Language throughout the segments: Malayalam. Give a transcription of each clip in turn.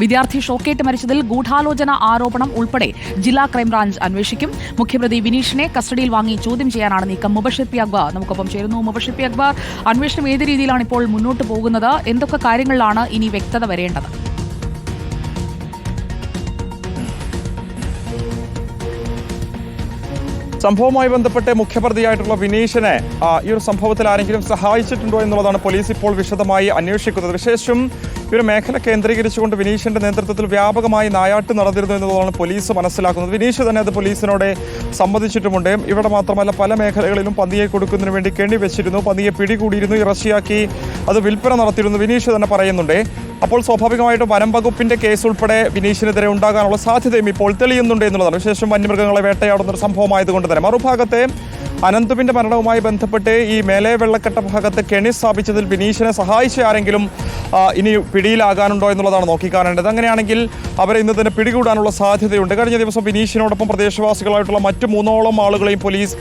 വിദ്യാർത്ഥി ഷോക്കേറ്റ് മരിച്ചതിൽ ഗൂഢാലോചന ആരോപണം ഉൾപ്പെടെ ജില്ലാ ക്രൈംബ്രാഞ്ച് അന്വേഷിക്കും. മുഖ്യപ്രതി വിനീഷിനെ കസ്റ്റഡിയിൽ വാങ്ങി ചോദ്യം ചെയ്യാനാണ് നീക്കം. മുബഷിർ പി നമുക്കൊപ്പം ചേരുന്നു. മുബഷിർ പി അന്വേഷണം ഏത് രീതിയിലാണ് ഇപ്പോൾ മുന്നോട്ട് പോകുന്നത്? എന്തൊക്കെ കാര്യങ്ങളിലാണ് ഇനി വ്യക്തത വരേണ്ടത്? സംഭവവുമായി ബന്ധപ്പെട്ട് മുഖ്യപ്രതിയായിട്ടുള്ള വിനീഷിനെ ഈ ഒരു സംഭവത്തിൽ ആരെങ്കിലും സഹായിച്ചിട്ടുണ്ടോ എന്നുള്ളതാണ് പോലീസ് ഇപ്പോൾ വിശദമായി അന്വേഷിക്കുന്നത്. വിശേഷം ഈ ഒരു മേഖല കേന്ദ്രീകരിച്ചുകൊണ്ട് വിനീഷിന്റെ നേതൃത്വത്തിൽ വ്യാപകമായി നായാട്ട് നടന്നിരുന്നു എന്നുള്ളതാണ് പോലീസ് മനസ്സിലാക്കുന്നത്. വിനീഷ് തന്നെ അത് പോലീസിനോട് സമ്മതിച്ചിട്ടുമുണ്ട് ഇവിടെ മാത്രമല്ല പല മേഖലകളിലും പന്നിയെ കൊടുക്കുന്നതിന് വേണ്ടി കെണി വെച്ചിരുന്നു പന്നിയെ പിടികൂടിയിരുന്നു ഇറച്ചിയാക്കി അത് വിൽപ്പന നടത്തിയിരുന്നു. വിനീഷ് തന്നെ പറയുന്നുണ്ട് അപ്പോൾ സ്വാഭാവികമായിട്ടും വനം കേസ് ഉൾപ്പെടെ വിനീഷിനെതിരെ ഉണ്ടാകാനുള്ള സാധ്യതയും ഇപ്പോൾ തെളിയുന്നുണ്ട് എന്നുള്ളതാണ്. വിശേഷം വന്യമൃഗങ്ങളെ വേട്ടയാടുന്ന ഒരു സംഭവമായതുകൊണ്ട് തന്നെ. മറുഭാഗത്തെ അനന്തുവിന്റെ മരണവുമായി ബന്ധപ്പെട്ട് ഈ മേലെ വെള്ളക്കെട്ട ഭാഗത്ത് കെണി സ്ഥാപിച്ചതിൽ വിനീഷിനെ സഹായിച്ച ആരെങ്കിലും ഇനി പിടിയിലാകാനുണ്ടോ എന്നുള്ളതാണ് നോക്കിക്കാണേണ്ടത്. അങ്ങനെയാണെങ്കിൽ അവരെ ഇന്ന് തന്നെ പിടികൂടാനുള്ള സാധ്യതയുണ്ട്. കഴിഞ്ഞ ദിവസം വിനീഷിനോടൊപ്പം പ്രദേശവാസികളായിട്ടുള്ള മറ്റു മൂന്നോളം ആളുകളെയും പോലീസ്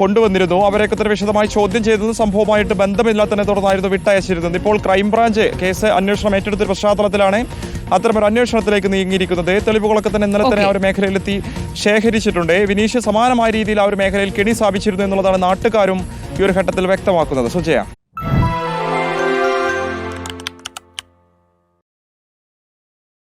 കൊണ്ടുവന്നിരുന്നു. അവരെയൊക്കെ തന്നെ വിശദമായി ചോദ്യം ചെയ്തത് സംഭവമായിട്ട് ബന്ധമില്ലാത്തതിനെ തുടർന്നായിരുന്നു വിട്ടയച്ചിരുന്നത്. ഇപ്പോൾ ക്രൈംബ്രാഞ്ച് കേസ് അന്വേഷണം ഏറ്റെടുത്ത പശ്ചാത്തലത്തിലാണ് അത്തരമൊരു അന്വേഷണത്തിലേക്ക് നീങ്ങിയിരിക്കുന്നത്. തെളിവുകളൊക്കെ തന്നെ ഇന്നലെ തന്നെ ആ ഒരു മേഖലയിലെത്തി ശേഖരിച്ചിട്ടുണ്ട്. വിനീഷ് സമാനമായ രീതിയിൽ ആ ഒരു മേഖലയിൽ കെണി സ്ഥാപിച്ചിരുന്നു എന്നുള്ളതാണ് നാട്ടുകാരും ഈ ഒരു ഘട്ടത്തിൽ വ്യക്തമാക്കുന്നത്. സുജയ.